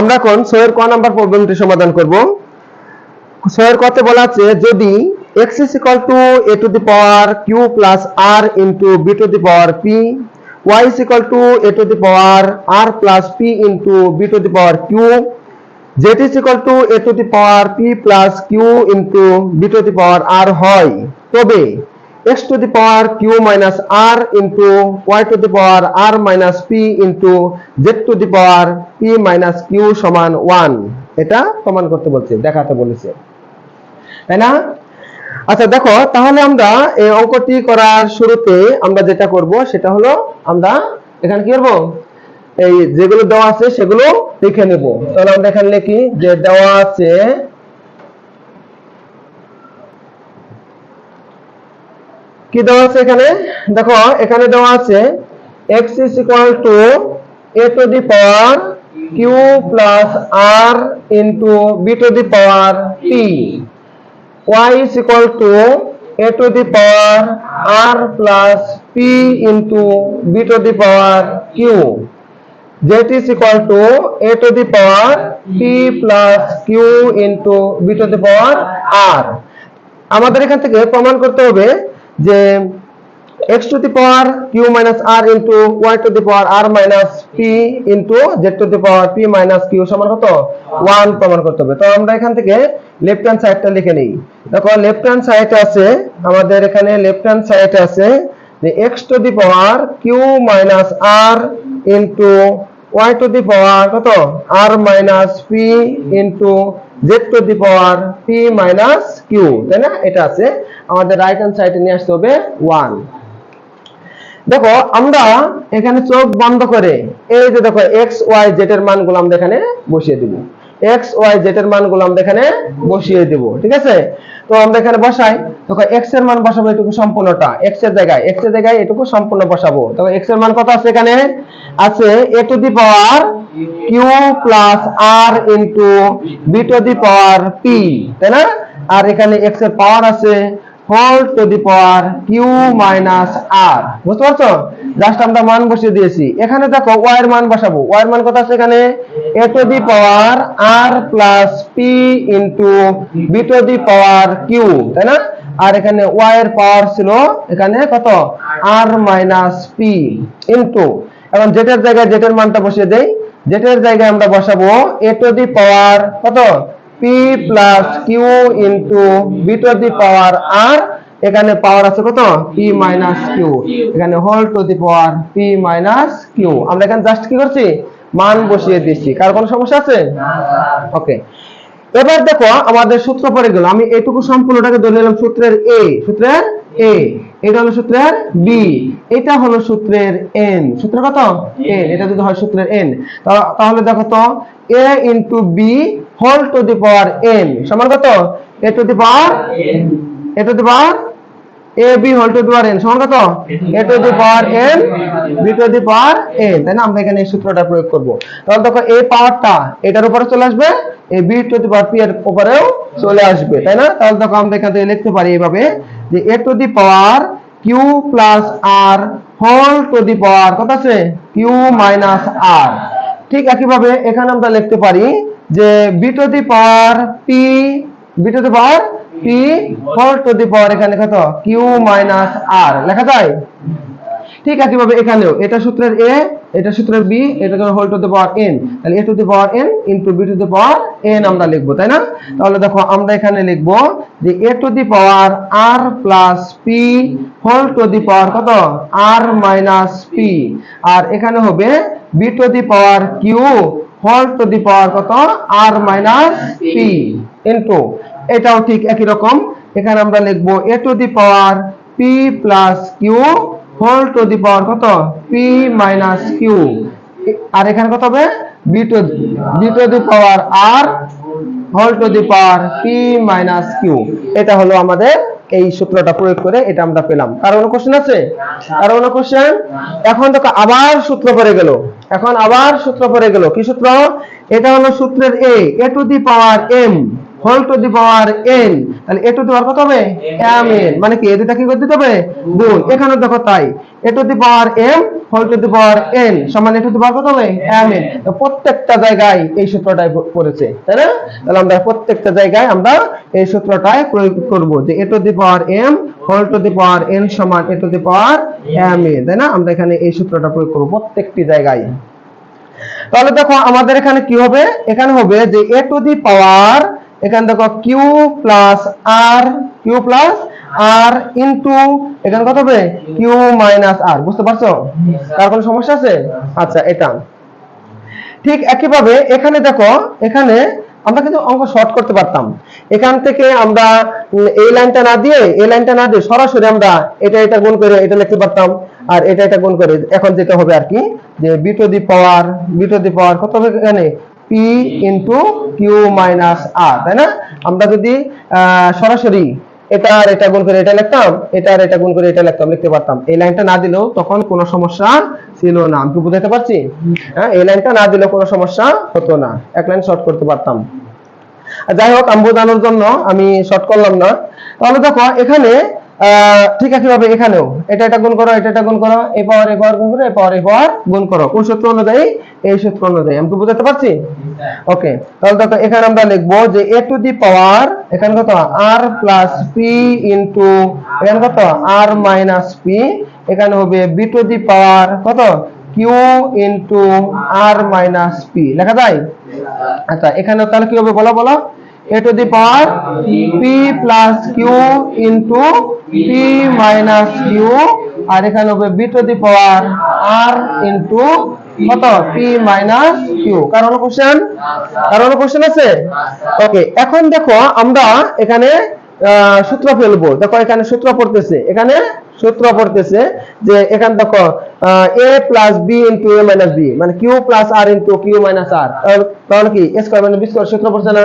আমরা এখন ছয়ের ক নাম্বার প্রবলেমটি সমাধান করব ছয়ের কতে বলা আছে যদি x is equal to a to the power q plus r into b to the power p y is equal to a to the power r plus p into b to the power q z is equal to a to the power p plus q into b to the power r হয় তবে x to the power q minus r into y to the power r minus p into z to the power p minus q সমান 1 এটা প্রমাণ করতে বলছে, দেখাতে বলেছে। তাই না? আচ্ছা দেখো, তাহলে আমরা এই অঙ্কটি করার শুরুতে আমরা যেটা করব, সেটা হলো আমরা এখানে কি করব? এই যেগুলো দেওয়া আছে সেগুলো লিখে নেব। তাহলে আমরা এখানে লিখি যে দেওয়া আছে কি দেওয়া আছে এখানে দেখো এখানে দেওয়া আছে x is equal to a to the power q plus r into b to the power p y is equal to a to the power r plus p into b to the power q z is equal to a to the power p plus q into b to the power r আমাদের এখান থেকে প্রমাণ করতে হবে যে X to the power Q minus R into Y to the power R minus P into Z to the power P minus Q সমান কত? One প্রমাণ করতে হবে। তো আমরা এখান থেকে লেফট হ্যান্ড সাইডটা লিখে নিই। দেখো লেফট হ্যান্ড সাইড আছে, আমাদের এখানে লেফট হ্যান্ড সাইড আছে যে X to the power Q minus R into Y to the power কত? R minus P into Z to the power P minus Q তাই না? এটা আছে। আমাদের রাইট হ্যান্ড সাইডে নিয়ে আসতে হবে 1 দেখো, আমরা এখানে চোখ বন্ধ করে এই যে দেখো এক্স ওয়াই জেড এর মানগুলো আমরা এখানে বসিয়ে দিব। এক্স ওয়াই জেড এর মানগুলো আমরা এখানে বসিয়ে দিব, ঠিক আছে? তো আমরা এখানে বসাই। দেখো এক্সের মান বসাবো এটুকু সম্পূর্ণটা। এক্সের জায়গায় এক্সের জায়গায় এটুকু সম্পূর্ণ বসাবো। দেখো এক্সের মান কত আছে এখানে? আছে A to the power Q plus R into B to the power P তাই না? আর এখানে এক্সের পাওয়ার আছে whole to the power Q minus R বুঝতে পারছ? জাস্ট আমরা মান বসিয়ে দিয়েছি। এখানে দেখো ওয়াই এর মান বসাবো। ওয়াই এর মান কত আছে এখানে? A to the power R plus P into B to the power Q তাই না? আর এখানে ওয়াই এর পাওয়ার ছিল এখানে কত? আর মাইনাস পি ইন্টু এখন জেটের জায়গায় জেটের মানটা বসিয়ে দেই। জেটের জায়গায় আমরা বসাবো এ টু দি পাওয়ার কত? P plus Q into B to the power R এখানে পাওয়ার আছে কত? P মাইনাস কিউ এখানে whole to the power minus আমরা এখানে জাস্ট কি করছি? মান বসিয়ে দিচ্ছি। কার কোনো সমস্যা আছে? ওকে এবার দেখো আমাদের সূত্র পড়ে গেল। আমি এটুকু সম্পূর্ণটাকে ধরে নিলাম সূত্রের এ সূত্রের এ এটা হলো সূত্রের বি এটা হলো সূত্রের এন সূত্র কত? এন এটা যদি হয় সূত্রের এন তাহলে দেখো তো A B whole to the power N সমান কত? A to the power A to the power A B whole to the power N সমান কত? A to the power N B to the power N তাই না? আমরা এখানে এই সূত্রটা প্রয়োগ করব। তাহলে দেখো এ পাওয়ারটা এটার উপরে চলে আসবে A B to the power P এর উপরেও চলে আসবে, তাই না? তাহলে দেখো, আমরা এখান লিখতে পারি এইভাবে যে A to the power Q plus R whole to the power কত আছে? কিউ মাইনাস আর ঠিক একইভাবে এখানে আমরা লিখতে পারি যে B to the power P B to the power P whole to the power এখানে কত? কিউ মাইনাস আর লেখা যায়? ঠিক একইভাবে এখানেও। এটা সূত্রের এ এটা সূত্রের বি এটা whole to the power N তাহলে A to the power N into B to the power N আমরা লিখব, তাই না? তাহলে দেখো আমরা এখানে লিখব যে A to the power R plus P whole to the power কত? আর মাইনাস পি আর এখানে হবে B to the power Q whole to the power কত? আর মাইনাস পি ইনটু এটাও ঠিক একই রকম। এখানে আমরা লিখব A to the power P plus Q whole to the power কত? পি মাইনাস কিউ আর এখানে কত হবে? B to B to the power R whole to the power P minus Q এটা হলো আমাদের এই সূত্রটা প্রয়োগ করে এটা আমরা পেলাম। কারও কোনো কোশ্চেন আছে? কারও কোনো কোশ্চেন এখন দেখো, আবার সূত্র পড়ে গেল। এখন আবার সূত্র পড়ে গেল। কি সূত্র? এটা হলো সূত্রের A A to the power M whole to the power N. তাহলে এ টু দি পাওয়ার কত হবে? M N. মানে কি এ দুটা কি করে দিতে হবে? গুণ। এখানে দেখো তাই। A to the power M whole to the power N. সমান এ টু দি পাওয়ার কত হবে? M N. প্রত্যেকটা জায়গায় এই সূত্রটাই পড়েছে তাই না? তাহলে আমরা প্রত্যেকটা জায়গায় আমরা এই সূত্রটাই প্রয়োগ করব যে A to the power M whole to the power N সমান এ to the power M A তাই না? আমরা এখানে এই সূত্রটা প্রয়োগ করব প্রত্যেকটি জায়গায়। তাহলে দেখো আমাদের এখানে কি হবে? এখানে হবে যে এ টু দি পাওয়ার এখানে দেখো Q plus R Q plus R into এখানে কত হবে? কিউ মাইনাস আর বুঝতে পারছ? তার কোনো সমস্যা আছে? আচ্ছা এটা। ঠিক একইভাবে এখানে দেখো, এখানে আমরা কিন্তু অঙ্ক শর্ট করতে পারতাম। এখান থেকে আমরা এই লাইনটা না দিয়ে, এই লাইনটা না দিয়ে সরাসরি আমরা এটা এটা গুণ করে এটা লিখতে পারতাম। আর এটা এটা গুণ করে এখন যেটা হবে আর কি, যে B to the power B to the power কত হবে এখানে? P into Q minus R তাই না? আমরা যদি সরাসরি এটা আর এটা গুণ করে এটা লিখতাম, এটা আর এটা গুণ করে এটা লিখতাম, লিখতে পারতাম। এই লাইনটা না দিলেও তখন কোনো সমস্যা ছিল না। আমি বুঝাতে পারছি? হ্যাঁ এই লাইনটা না দিলেও কোনো সমস্যা হতো না। এক লাইন শর্ট করতে পারতাম। যাই হোক, আমি বোঝানোর জন্য আমি শর্ট করলাম না। তাহলে দেখো, এখানে ঠিক একইভাবে এখানেও। এটা এটা গুণ করো এটা এটা গুণ করো এ পাওয়ার এ পাওয়ার গুণ করো এ পাওয়ার এ পাওয়ার গুণ করো। কোন সূত্র অনুযায়ী? এই সূত্র অনুযায়ী। আমি কি বুঝাতে পারছি? ওকে তাহলে দেখো এখানে আমরা লিখব যে এ টু দি পাওয়ার এখানে কত? আর প্লাস পি ইন্টু এখানে কত? আর মাইনাস পি এখানে হবে বি টু দি পাওয়ার কত? Q into R minus P লেখা যায়? আচ্ছা এখানে তাহলে কি হবে? বলো বলো। A to the power P plus Q into P minus Q r এখানে হবে B to the power R into কত? পি মাইনাস কিউ কারণ কোশ্চেন কারণ কোশ্চেন আছে? ওকে এখন দেখো আমরা এখানে সূত্র ফেলব। দেখো এখানে সূত্র পড়তেছে। এখানে সূত্র পড়তেছে যে এখানে দেখো A plus B into A minus B মানে Q plus R into Q minus R তাহলে কি? স্কোয়ার মানে বি স্কোয়ার সূত্র পড়ছে না?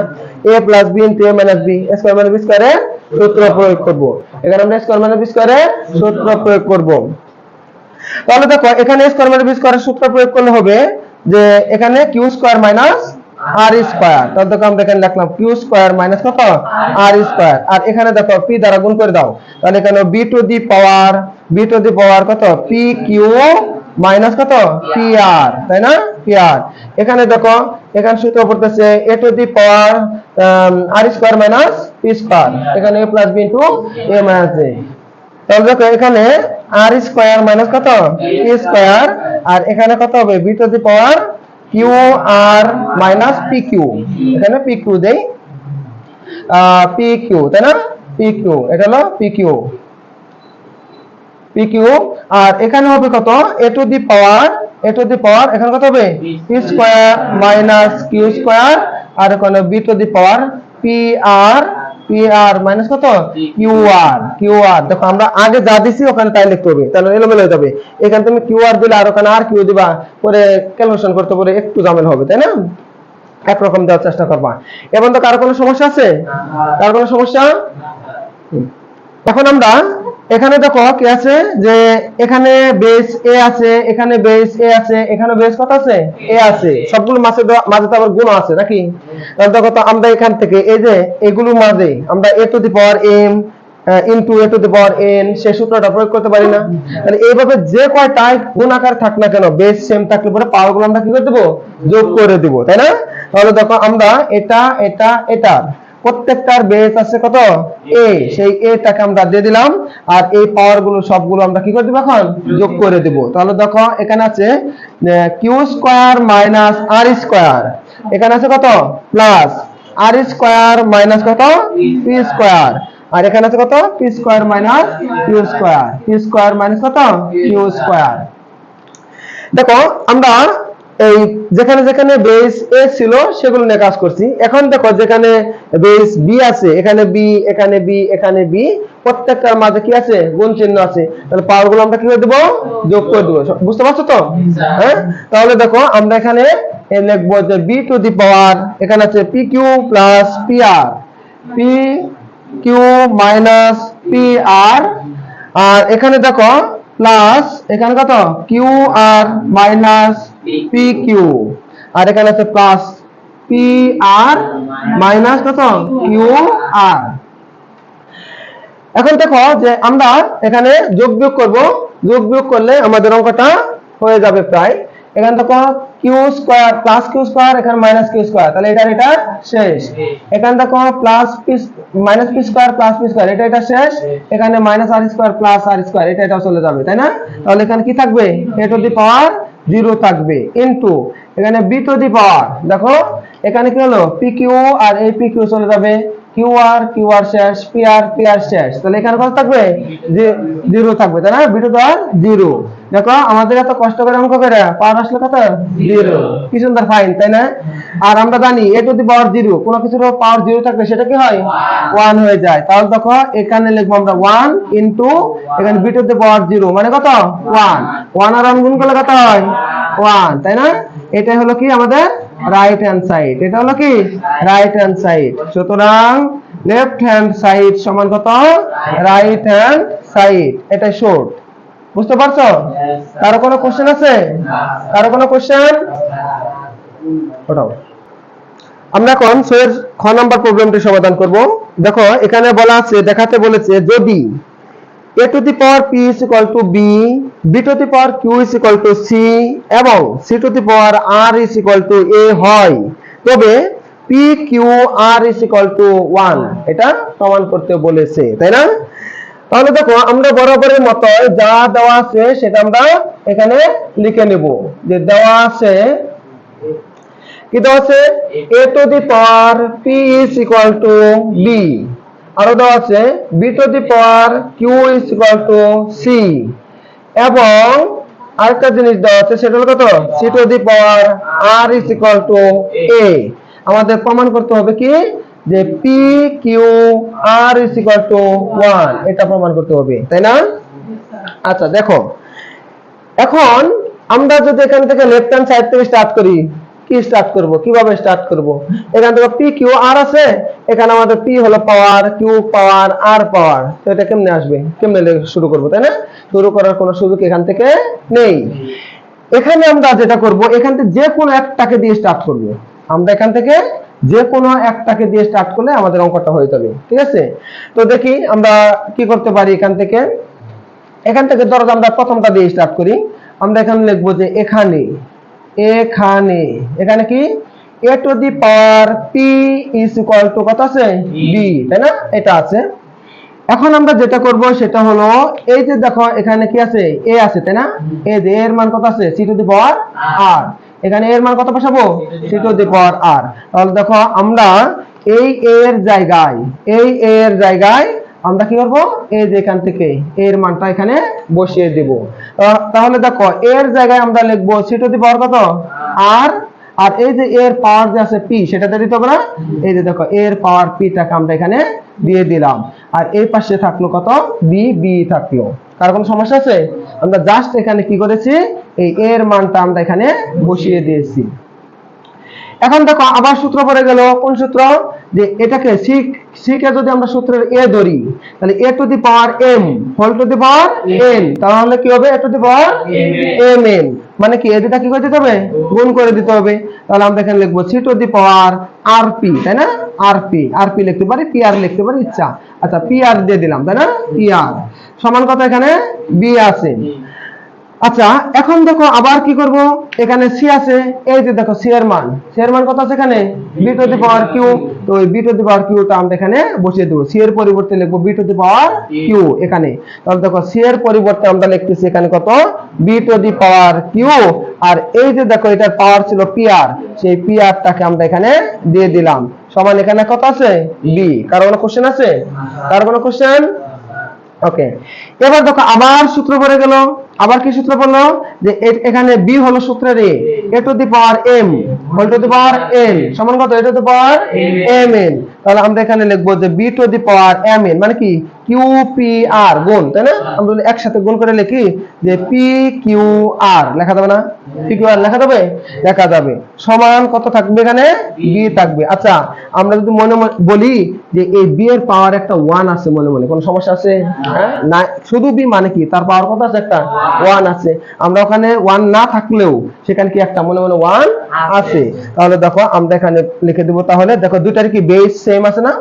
A plus B into A minus B square মানে বি স্কোয়ারে সূত্র প্রয়োগ করব। এখানে আমরা স্কোয়ার মানে বি স্কোয়ারে সূত্র প্রয়োগ করব। তাহলে দেখো, এখানে স্কোয়ার মানে বি স্কোয়ারের সূত্র প্রয়োগ করলে হবে যে এখানে Q square minus R square তাহলে দেখো আমরা এখানে লিখলাম কিউ স্কোয়ার মাইনাস কত? আর স্কোয়ার আর এখানে দেখো পি দ্বারা গুণ করে দাও। তাহলে এখানে B to the power B to the power কত? পি কিউ মাইনাস কত? পি আর তাই না? পি আর এখানে দেখো, এখানে সূত্র পড়তেছে A to the power R square minus P square এখানে A plus B into A minus A তাহলে দেখো, এখানে আর স্কোয়ার মাইনাস কত? পি স্কোয়ার আর এখানে কত হবে? B to the power Q R minus P Q এখানে পি দেই। পি তাই না? পি এটা হলো P Q P Q R এখানে হবে কত? এ to the power A to the power এখানে কত হবে? P square minus Q square আর এখানে B to the power P R P minus কত কিউ আর দেখো, আমরা আগে যা দিছি ওখানে তাই লিখতে হবে। তাহলে এলোমেলো হয়ে যাবে। এখানে তুমি কিউ আর দিলে আর ওখানে আর কিউ দিবা, পরে ক্যালকুলেশন করতে পরে একটু জামেল হবে, তাই না? একরকম দেওয়ার চেষ্টা করবা। এবং তো কারও কোনো সমস্যা আছে? কারও কোনো সমস্যা? এখন আমরা এখানে দেখো কি আছে? যে এখানে বেস এ আছে, এখানে বেস এ আছে, এখানে বেস কত আছে? এ আছে। সবগুলো মাঝে মাঝে তো আবার গুণ আছে, নাকি? তাহলে দেখো তো আমরা এখান থেকে, এই যে এগুলোর মাঝে, আমরা a to the power m into a to the power n সেই সূত্রটা প্রয়োগ করতে পারি না। তাহলে এইভাবে যে কয়টাই গুণ আকার থাক না কেন বেস সেম থাকলে পরে পাওয়ারগুলো আমরা কি করে দেবো? যোগ করে দেবো, তাই না? তাহলে দেখো আমরা এটা এটা এটা প্রত্যেকটার বেস আছে কত? এ সেই এটাকে আমরা দিয়ে দিলাম। আর এই পাওয়ারগুলো সবগুলো আমরা কি করে দিব এখন? যোগ করে দিব। তাহলে দেখো এখানে আছে q square minus r square এখানে আছে কত? প্লাস আর স্কোয়ার মাইনাস কত? পি স্কোয়ার আর এখানে আছে কত? P square minus q square p square minus কত? কিউ স্কোয়ার দেখো আমরা এই যেখানে যেখানে বেস এ ছিল, সেগুলো নিয়ে কাজ করছি। এখন দেখো যেখানে বেস বি আছে, এখানে বি এখানে বি এখানে বি প্রত্যেকটার মাঝে কি আছে? গুণ চিহ্ন আছে। তাহলে পাওয়ারগুলো আমরা কি করে দেবো? যোগ করে দেবো। বুঝতে পারছ তো? হ্যাঁ? তাহলে দেখো, আমরা এখানে লিখব যে বি টু দি পাওয়ার এখানে আছে p q plus p r p q minus p r আর এখানে দেখো প্লাস এখানে কত? Q r minus p r এখানে আছে প্লাস মাইনাস কত? কিউ এখন দেখো যে আমরা এখানে যোগ বিয়োগ করব। যোগ বিয়োগ করলে আমাদের অঙ্কটা হয়ে যাবে প্রায়। এখানে দেখো q square plus q square এখানে মাইনাস কিউ স্কোয়ার তাহলে এটা এটা শেষ। এখানে দেখো plus p minus p square plus p square এটা এটা শেষ। এখানে minus r square plus r square এটা এটা চলে যাবে, তাই না? তাহলে এখানে কি থাকবে? দি পাওয়ার জিরো থাকবে ইন্টু এখানে বি টু দি পাওয়ার। দেখো, এখানে কি হলো? পি কিউ আর এই পি কিউ চলে যাবে কিউ আর কিউ আর শেষ পি আর পি আর শেষ তাহলে এখানে কত থাকবে? যে জিরো থাকবে তাই না? To power zero. দেখো আমাদের এত কষ্ট করে অঙ্ক করে পাওয়ার আসলে কত? জিরো। কি সুন্দর ফাইন তাই না? আর আমরা জানি এ টু দি পাওয়ার জিরো কোনো কিছুর পাওয়ার জিরো থাকলে সেটা কি হয়? ওয়ান হয়ে যায়। তাহলে দেখো এখানে লিখব আমরা ওয়ান ইন্টু এখানে b to the power zero মানে কত? ওয়ান ওয়ান আর ওয়ান গুণ করলে কত হয়? ওয়ান তাই না? এটা হলো কি আমাদের রাইট হ্যান্ড সাইড এটা হলো কি? রাইট হ্যান্ড সাইড সুতরাং লেফট হ্যান্ড সাইড সমান কত? রাইট হ্যান্ড সাইড এটা শর্ট বুঝতে পারছ? কারও কোনো কোশ্চেন আছে? কারও কোনো কোশ্চেন ওটাও। আমরা এখন সোয়ের খ নাম্বার প্রবলেমটি সমাধান করব। দেখো এখানে বলা আছে দেখাতে বলেছে যদি a to the power p is equal to b b to the power q is equal to c এবং c to the power r is equal to a হয় তবে p q r is equal to 1 এটা প্রমাণ করতে বলেছে তাই না তাহলে দেখো আমরা বরাবরের মতো যা দেওয়া আছে সেটা আমরা এখানে লিখে নেব যে দেওয়া আছে কি দেওয়া আছে a to the power p is equal to b আরও দেওয়া আছে, b to the power q is equal to c এবং আরেকটা জিনিস দেওয়া আছে, সেটা হলো কত? c to the power r is equal to a আমাদের প্রমাণ করতে হবে কি? যে p q r is equal to 1 এটা প্রমাণ করতে হবে, তাই না? আচ্ছা দেখো। এখন আমরা যদি এখান থেকে লেফট হ্যান্ড সাইড থেকে স্টার্ট করি কি স্টার্ট করব? কীভাবে স্টার্ট করব? এখান থেকে পি কিউ আর আছে। এখানে আমাদের পি হলো পাওয়ার কিউ পাওয়ার আর পাওয়ার তো এটা কেমনে আসবে? কেমনে শুরু করব, তাই না? শুরু করার কোনো সুযোগ এখান থেকে নেই। এখানে আমরা যেটা করব, এখান থেকে যে কোনো একটাকে দিয়ে স্টার্ট করব। আমরা এখান থেকে যে কোনো একটাকে দিয়ে স্টার্ট করলে আমাদের অঙ্কটা হয়ে যাবে, ঠিক আছে? তো দেখি আমরা কি করতে পারি এখান থেকে? এখান থেকে ধরো আমরা প্রথমটা দিয়ে স্টার্ট করি। আমরা এখানে লিখব যে এখানে এখানে। এখানে কি? A to the power p is equal to কত আছে? বি। তাই না? এটা আছে। এখন আমরা যেটা করব সেটা হলো এই যে দেখো এখানে কি আছে? এ আছে তাই না? এ যে এর মান কত আছে? C to the power r. এখানে এর মান কত বসাবো? C to the power r. তাহলে দেখো আমরা এই এর জায়গায় এই এর জায়গায় আমরা কি করব? এই যে এখান থেকে এর মানটা এখানে বসিয়ে দেব। তাহলে দেখো, এর জায়গায় আমরা লিখব সি দি পাওয়ার কত? আর আর এই যে এর পাওয়ার যে আছে পি, সেটাতে দিতে হবে না? এই যে দেখো, এর পাওয়ার পিটাকে আমরা এখানে দিয়ে দিলাম। আর এই পাশে থাকল কত? বি বি থাকল। কার কোনো সমস্যা আছে? আমরা জাস্ট এখানে কি করেছি? এই এর মানটা আমরা এখানে বসিয়ে দিয়েছি। এখন দেখো, আবার সূত্র পড়ে গেল। কোন সূত্র? যে এটাকে সি সি কে যদি আমরা সূত্রের এ ধরি, তাহলে a to the power m, whole to the power n. তাহলে কি হবে? A to the power m n. মানে কি? এটা কি করে দিতে হবে? গুণ করে দিতে হবে। তাহলে আমরা এখানে লিখব c to the power r p, তাই না? আর পি। আর পি লিখতে পারি, পি আর লিখতে পারি, ইচ্ছা। আচ্ছা পি আর দিয়ে দিলাম, তাই না? P r. সমান কথা এখানে? বি আছে। আচ্ছা এখন দেখো আবার কি করব? এখানে সি আছে, এই যে দেখো সি এর মান। সি এর মান কত আছে এখানে? B to the power q তো ওই বি টু দি পাওয়ার কিউটা আমরা এখানে বসিয়ে দেবো। সি এর পরিবর্তে লিখব b to the power q এখানে। তাহলে দেখো সি এর পরিবর্তে আমরা লিখতেছি এখানে কত? B to the power q r এই যে দেখো, এটার পাওয়ার ছিল পি আর সেই পি আরটাকে আমরা এখানে দিয়ে দিলাম। সমান এখানে কত আছে? বি কারও কোনো কোশ্চেন আছে? কারও কোনো কোশ্চেন ওকে এবার দেখো, আবার সূত্র পড়ে গেল। আবার কি সূত্র পড়ল? যে এখানে বি হলো সূত্রের a a to the power m whole to the power n সমান কত? A to the power m n তাহলে আমরা এখানে লিখব যে b to the power m n মানে কি? কিউ পি আর গুণ তাই না? আমরা যদি একসাথে গুণ করে লিখি যে পি কিউ আর লেখা যাবে না? পি কিউ আর লেখা যাবে? লেখা যাবে। সমান কত থাকবে এখানে? বি থাকবে। আচ্ছা আমরা যদি মনে মনে বলি যে এই বি এর পাওয়ার একটা ওয়ান আছে মনে মনে কোনো সমস্যা আছে? হ্যাঁ? না শুধু বি মানে কি? তার পাওয়ার কত আছে একটা? ওয়ান আছে। আমরা ওখানে ওয়ান না থাকলেও সেখানে কি একটা মনে মনে ওয়ান আছে। তাহলে দেখো, আমরা এখানে লিখে দেবো তাহলে, দেখো দুটার কি বেস সেম আছে না?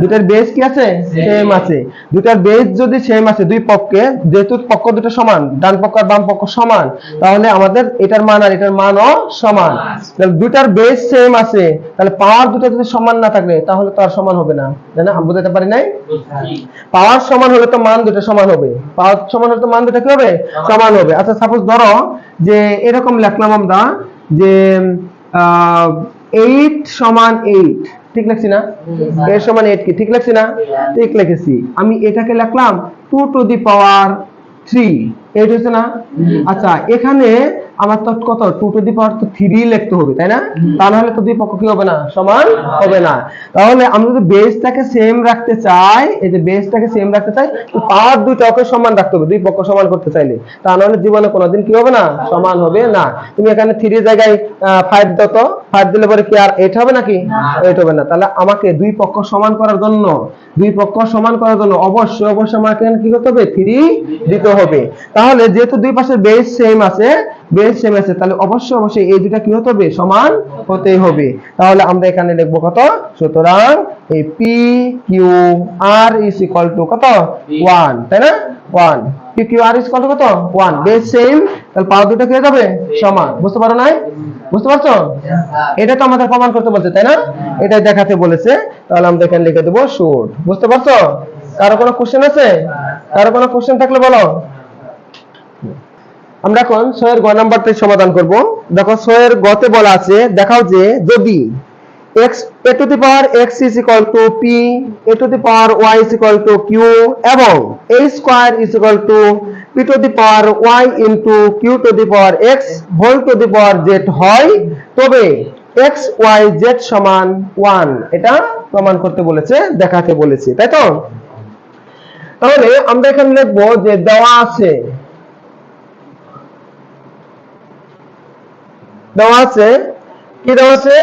দুটার বেস কি আছে? সেম আছে। দুটার বেস যদি সেম আছে, দুই পক্ষে, যেহেতু পক্ষ দুটো সমান, ডান পক্ষ আর বাম পক্ষ সমান, তাহলে আমাদের এটার মান আর এটার মানও সমান। তাহলে দুটার বেস সেম আছে, তাহলে পাওয়ার দুটো যদি সমান না থাকলে, তাহলে তো আর সমান হবে না। তাই না? বুঝতে পারি নাই? পাওয়ার সমান হলে তো মান দুটো সমান হবে। পাওয়ার সমান হলে তো মান দুটো কি হবে? সমান হবে। আচ্ছা সাপোজ ধরো যে এরকম লিখলাম আমরা যে এইট সমান এইট ঠিক লাগছি না? এর সমান এইট কি? ঠিক লাগছে না? ঠিক লিখেছি আমি এটাকে লিখলাম two to the power three eight হচ্ছে না? আচ্ছা এখানে আমার তো কত? টু টু দি পাওয়ার তো থ্রি লিখতে হবে তাই না? তা নাহলে তো দুই পক্ষ কি হবে না? সমান হবে না। তাহলে আমি যদি বেসটাকে সেম রাখতে চাই এই যে বেসটাকে সেম রাখতে চাই তো পাওয়ার দুইটাকে সমান রাখতে হবে দুই পক্ষ সমান করতে চাইলে। তা নাহলে জীবনে কোনোদিন কি হবে না? সমান হবে না। তুমি এখানে থ্রি জায়গায় ফাইভ দাও তো। ফাইভ দিলে পরে কি আর এইট হবে নাকি? এইট হবে না। তাহলে আমাকে দুই পক্ষ সমান করার জন্য দুই পক্ষ সমান করার জন্য অবশ্যই অবশ্যই আমাকে কি করতে হবে? থ্রি দিতে হবে। তাহলে যেহেতু দুই পাশের বেস সেম আছে বেস সেম আছে। তাহলে অবশ্যই অবশ্যই এই দুটা কি হতে হবে? সমান হতেই হবে। তাহলে আমরা এখানে লিখব কত? সুতরাং এই p q r is equal to কত? ওয়ান তাই না? One p q r is equal to কত? ওয়ান বেস সেম তাহলে পাওয়ার দুটো কি হয়ে যাবে? সমান। বুঝতে পারো নাই? বুঝতে পারছ? এটা তো আমাদের প্রমাণ করতে বলছে, তাই না? এটা দেখাতে বলেছে। তাহলে আমরা এখানে লিখে দেবো শুট বুঝতে পারছ? কারও কোনো কোশ্চেন আছে? কারও কোনো কোশ্চেন থাকলে বলো। আমরা এখন ছয়ের গ নাম্বারটাই সমাধান করব। দেখো ছয়ের গতে বলা আছে, দেখাও যে যদি x a to the power x is equal p a to the power y is equal q এবং a square is equal to p to the power y into q to the power x whole to the power z হয়, তবে x y z সমান one এটা প্রমাণ করতে বলেছে, দেখাতে বলেছে, তাই তো? তাহলে আমরা এখানে দেখব যে দেওয়া আছে দেওয়া আছে। কি দেওয়া আছে?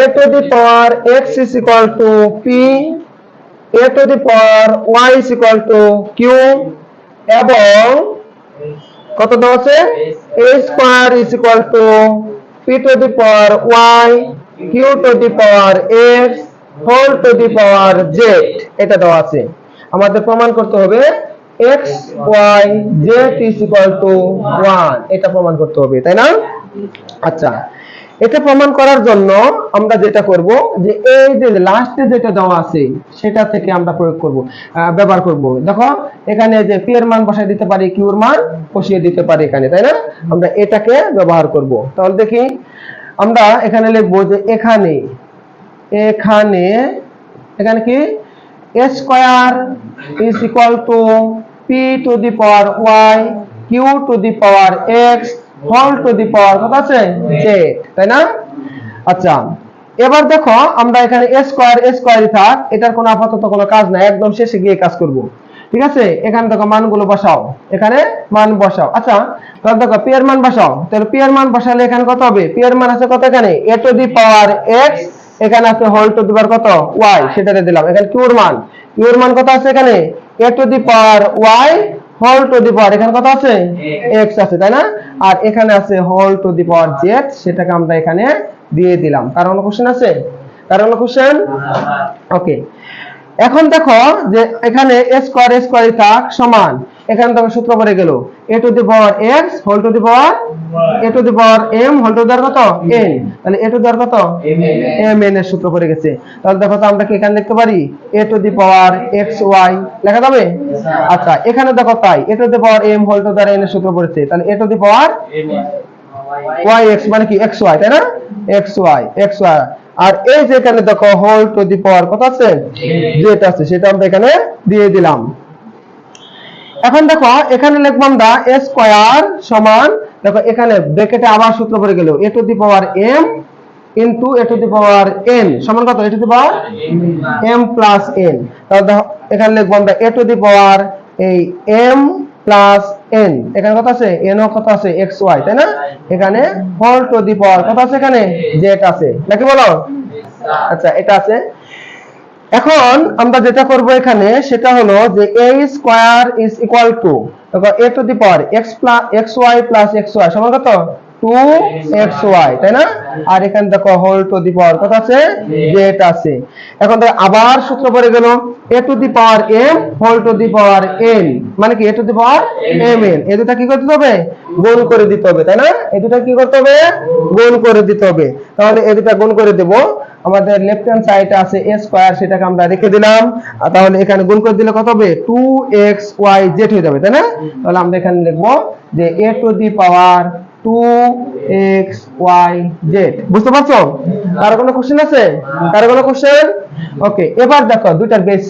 A to the power x is equal to p a to the power y is to q এবং কত দেওয়া আছে? A square is equal to p to the power y q to the power x whole to the power z এটা দেওয়া আছে। আমাদের প্রমাণ করতে হবে। X y z is equal to one এটা প্রমাণ করতে হবে, তাই না? আচ্ছা এটা প্রমাণ করার জন্য আমরা যেটা করব যে এই যে লাস্টে যেটা দেওয়া আছে, সেটা থেকে আমরা প্রয়োগ করব ব্যবহার করব। দেখো, এখানে যে পি এর মান বসাই দিতে পারি কিউ এর মান বসিয়ে দিতে পারি এখানে, তাই না? আমরা এটাকে ব্যবহার করব। তাহলে দেখি, আমরা এখানে লিখব যে এখানে এখানে এখানে কি? A square is equal to p to the power y, q to the power x whole to the power কত আছে? Z তাই না? আচ্ছা এবার দেখো আমরা এখানে a স্কয়ার a স্কয়ারই থাক এটার কোনো আপাতত কোনো কাজ নাই একদম শেষে গিয়ে কাজ করব। ঠিক আছে? এখানে দেখো মানগুলো বসাও। এখানে মান বসাও। আচ্ছা তাহলে দেখো পি এর মান বসাও। তাহলে পি এর মান বসালে এখানে কত হবে? পি এর মান আছে কত এখানে? A to the power x এখানে আছে হোল টু দি পাওয়ার কত? Y সেটাতে দিলাম। এখানে কিউর মান। কিউর মান কত আছে এখানে? A to the power y whole to the power এখানে কত আছে? X আছে তাই না? আর এখানে আছে হল টু দি পাওয়ার z সেটাকে আমরা এখানে দিয়ে দিলাম। কারণ কোশ্চেন আছে? কারণ কোশ্চেন ওকে এখন দেখো যে এখানে a স্কয়ার a স্কয়ার থাক সমান। এখানে দেখো সূত্র পড়ে গেল a to the power x whole to the power a to the power m whole to the power কত n তাহলে a টু দি পাওয়ার কত m n এর সূত্র পড়ে গেছে তাহলে দেখো তো আমরা কি এখানে লিখতে পারি a to the power x y লেখা যাবে আচ্ছা এখানে দেখো তাই a to the power m whole to the power n এর সূত্র পড়েছে তাহলে a to the power y x মানে কি x ওয়াই তাই না x ওয়াই x ওয়াই আর এই যে এখানে দেখো হোল টু দি পাওয়ার কত আছে যেটা আছে সেটা আমরা এখানে দিয়ে দিলাম এখন দেখো, এখানে লিখব আমরা a স্কয়ার সমান, দেখো, এখানে ব্র্যাকেটে আবার সূত্র পড়ে গেল a to the power m into a to the power n, সমান কত? a to the power m plus n তাহলে দেখো, এখানে লিখব আমরা a টু দি পাওয়ার এই এম প্লাস এন এখানে কত আছে? এন ও কত আছে? এক্স ওয়াই তাই না? এখানে হোল টু দি পাওয়ার কত আছে এখানে? z আছে। নাকি বলো? আচ্ছা এটা আছে এখন আমরা যেটা করব এখানে, সেটা হলো যে a square is equal to a to the power x plus xy plus xy, সমান কত? টু এক্স ওয়াই তাই না? আর এখানে দেখো হোল টু দি পাওয়ার কত আছে? জেড আছে। এখন দেখো আবার সূত্র পড়ে গেল a to the power m whole to the power n মানে কি a to the power m n এই দুটা কি করতে হবে? গুণ করে দিতে হবে, তাই না? এই দুটা কি করতে হবে? গুণ করে দিতে হবে। তাহলে এই দুটা গুণ করে দেব। আমাদের লেফট হ্যান্ড সাইডে আছে এ স্কোয়ার সেটাকে আমরা রেখে দিলাম। তাহলে এখানে গুণ করে দিলে কত হবে? টু এক্স ওয়াই জেড হয়ে যাবে, তাই না? তাহলে আমরা এখানে লিখব যে এ টু দি পাওয়ার টু বুঝতে পারছ? কোনো আছে? কোনো ওকে এবার দেখো, দুইটার বেস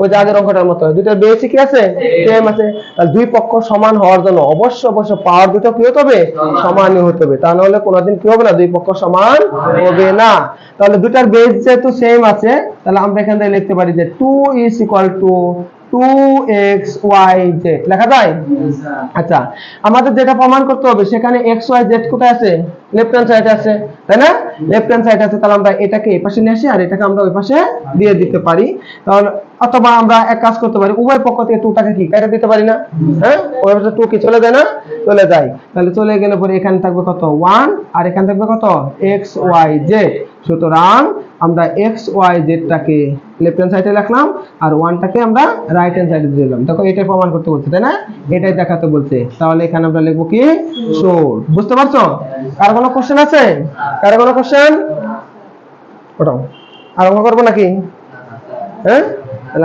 ওই যে আগের অঙ্কটার দুইটার কি আছে? আছে। তাহলে দুই পক্ষ সমান হওয়ার জন্য অবশ্যই অবশ্যই পাওয়ার দুটো কি হতে হবে? সমানই হতে হবে। তা কোনোদিন কি হবে না? দুই পক্ষ সমান হবে না। তাহলে দুটার বেস যেহেতু সেম আছে, তাহলে আমরা এখান থেকে লিখতে পারি যে two is equal to two লেখা যায়? আচ্ছা আমাদের যেটা প্রমাণ করতে হবে, সেখানে কোথায় আছে? লেফট হ্যান্ড আছে, তাই না? লেফট হ্যান্ড আছে, তাহলে আমরা এটাকে এই পাশে নিয়ে আসি, আর এটাকে আমরা ওই পাশে দিয়ে দিতে পারি। তাহলে, অথবা আমরা এক কাজ করতে পারি, উভয় পক্ষ থেকে কি, কেটে দিতে পারি না? হ্যাঁ? ওই পাশে কি, চলে যায় না? চলে যায়। তাহলে চলে গেলে পরে এখানে থাকবে কত? ওয়ান আর এখানে থাকবে কত? এক্স ওয়াই জেড সুতরাং আমরা এক্স ওয়াই জেডটাকে লেফট হ্যান্ড সাইডে রাখলাম আর ওয়ানটাকে আমরা রাইট হ্যান্ড সাইডে দিলাম। দেখো এটাই প্রমাণ করতে বলছে, তাই না? এটাই দেখাতে বলছে। তাহলে এখানে আমরা লিখব কি? সোর বুঝতে পারছ? কার কোনো কোশ্চেন আছে? কার কোনো কোশ্চেন ওটাও। আরম্ভ করব নাকি? হ্যাঁ?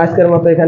আজকের মতো এখানে